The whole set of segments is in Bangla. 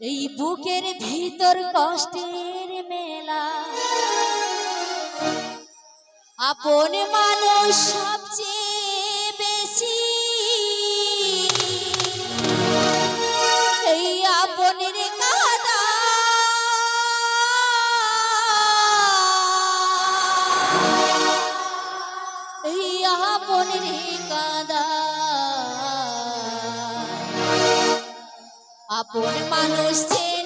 এই বুকের ভিতর কষ্টের মেলা। আপন মানুষ সবচেয়ে মানুষ ছে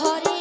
Hori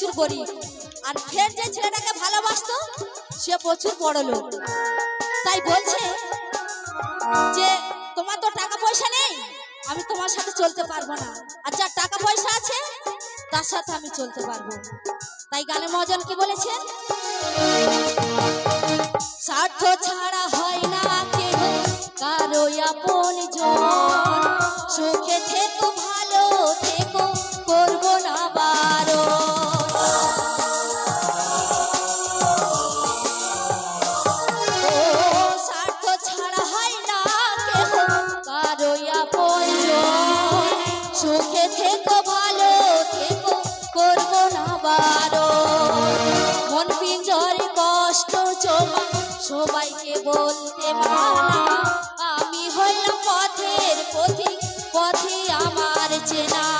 প্রচুর গরিব। আর ফের যে ছেলেটাকে ভালোবাসতো, সে প্রচুর বড় লোক। তাই বলছে যে, তোমার তো টাকা পয়সা নেই, আমি তোমার সাথে চলতে পারব না। আর যার টাকা পয়সা আছে, তার সাথে আমি চলতে পারব। তাই গানে মজন কি বলেছে? স্বার্থ ছাড়া হয় না কেহ কারও আপন জন। সুখে থেকে সুখে থেকো, ভালো থেকো, করব না বারো। মন পিঞ্জরে কষ্ট জমা, সবাইকে বলতে পারা আমি হইলাম পথের পথিক, পথে আমার চেনা।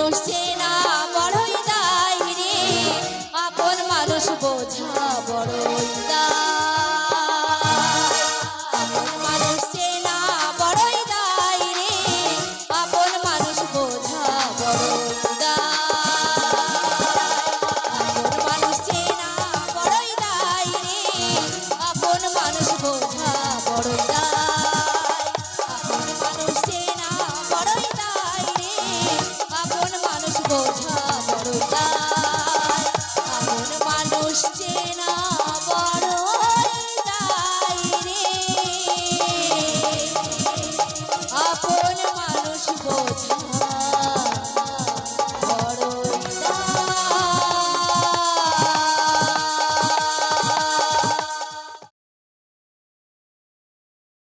মানুষ চেনা বড়ই দায় রে। আপন মানুষ বড়ই